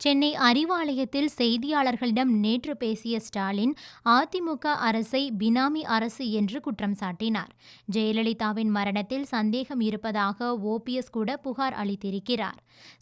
சென்னை அறிவாலயத்தில் செய்தியாளர்களிடம் நேற்று பேசிய ஸ்டாலின் அதிமுக அரசை பினாமி அரசு என்று குற்றம் சாட்டினார். ஜெயலலிதாவின் மரணத்தில் சந்தேகம் இருப்பதாக ஓபிஎஸ் கூட புகார் அளித்திருக்கிறார்.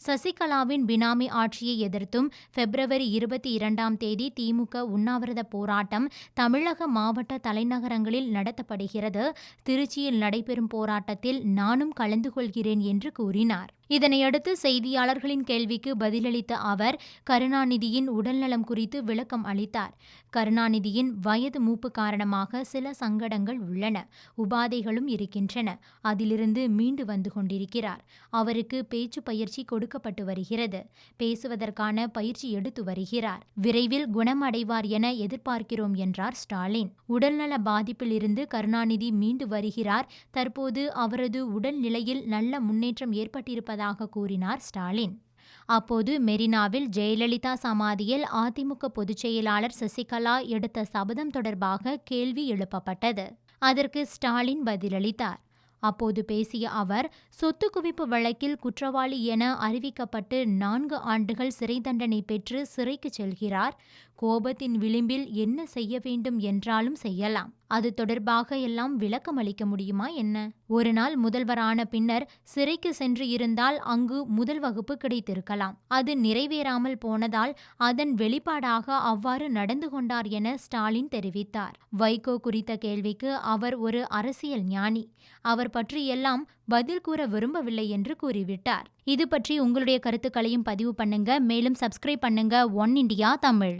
சசிகலாவின் பினாமி ஆட்சியை எதிர்த்தும் பிப்ரவரி இருபத்தி இரண்டாம் தேதி திமுக உண்ணாவிரத போராட்டம் தமிழக மாவட்ட தலைநகரங்களில் நடத்தப்படுகிறது. திருச்சியில் நடைபெறும் போராட்டத்தில் நானும் கலந்து கொள்கிறேன் என்று கூறினார். இதனையடுத்து செய்தியாளர்களின் கேள்விக்கு பதிலளித்த அவர் கருணாநிதியின் உடல்நலம் குறித்து விளக்கம் அளித்தார். கருணாநிதியின் வயது மூப்பு காரணமாக சில சங்கடங்கள் உள்ளன. உபாதைகளும் இருக்கின்றன. அதிலிருந்து மீண்டு வந்து கொண்டிருக்கிறார். அவருக்கு பேச்சு பயிற்சி கொடுக்கப்பட்டு வருகிறது. பேசுவதற்கான பயிற்சி எடுத்து வருகிறார். விரைவில் குணமடைவார் என எதிர்பார்க்கிறோம் என்றார் ஸ்டாலின். உடல்நல பாதிப்பில் இருந்து கருணாநிதி மீண்டு வருகிறார். தற்போது அவரது உடல்நிலையில் நல்ல முன்னேற்றம் ஏற்பட்டிருப்பதாக கூறினார் ஸ்டாலின். அப்போது மெரினாவில் ஜெயலலிதா சமாதியில் அதிமுக பொதுச் செயலாளர் சசிகலா எடுத்த சபதம் தொடர்பாக கேள்வி எழுப்பப்பட்டது. அதற்கு ஸ்டாலின் பதிலளித்தார். அப்போது பேசிய அவர் சொத்து குவிப்பு வழக்கில் குற்றவாளி என அறிவிக்கப்பட்டு நான்கு ஆண்டுகள் சிறை தண்டனை பெற்று சிறைக்கு செல்கிறார். கோபத்தின் விளிம்பில் என்ன செய்ய வேண்டும் என்றாலும் செய்யலாம். அது தொடர்பாக எல்லாம் விளக்கம் அளிக்க முடியுமா என்ன? ஒரு நாள் முதல்வரான பின்னர் சிறைக்கு சென்று இருந்தால் அங்கு முதல் வகுப்பு கிடைத்திருக்கலாம். அது நிறைவேறாமல் போனதால் அதன் வெளிப்பாடாக அவ்வாறு நடந்து கொண்டார் என ஸ்டாலின் தெரிவித்தார். வைகோ குறித்த கேள்விக்கு அவர் ஒரு அரசியல் ஞானி. அவர் பற்றியெல்லாம் பதில் கூற விரும்பவில்லை என்று கூறிவிட்டார். இது பற்றி உங்களுடைய கருத்துக்களையும் பதிவு பண்ணுங்க. மேலும் சப்ஸ்கிரைப் பண்ணுங்க. One India Tamil.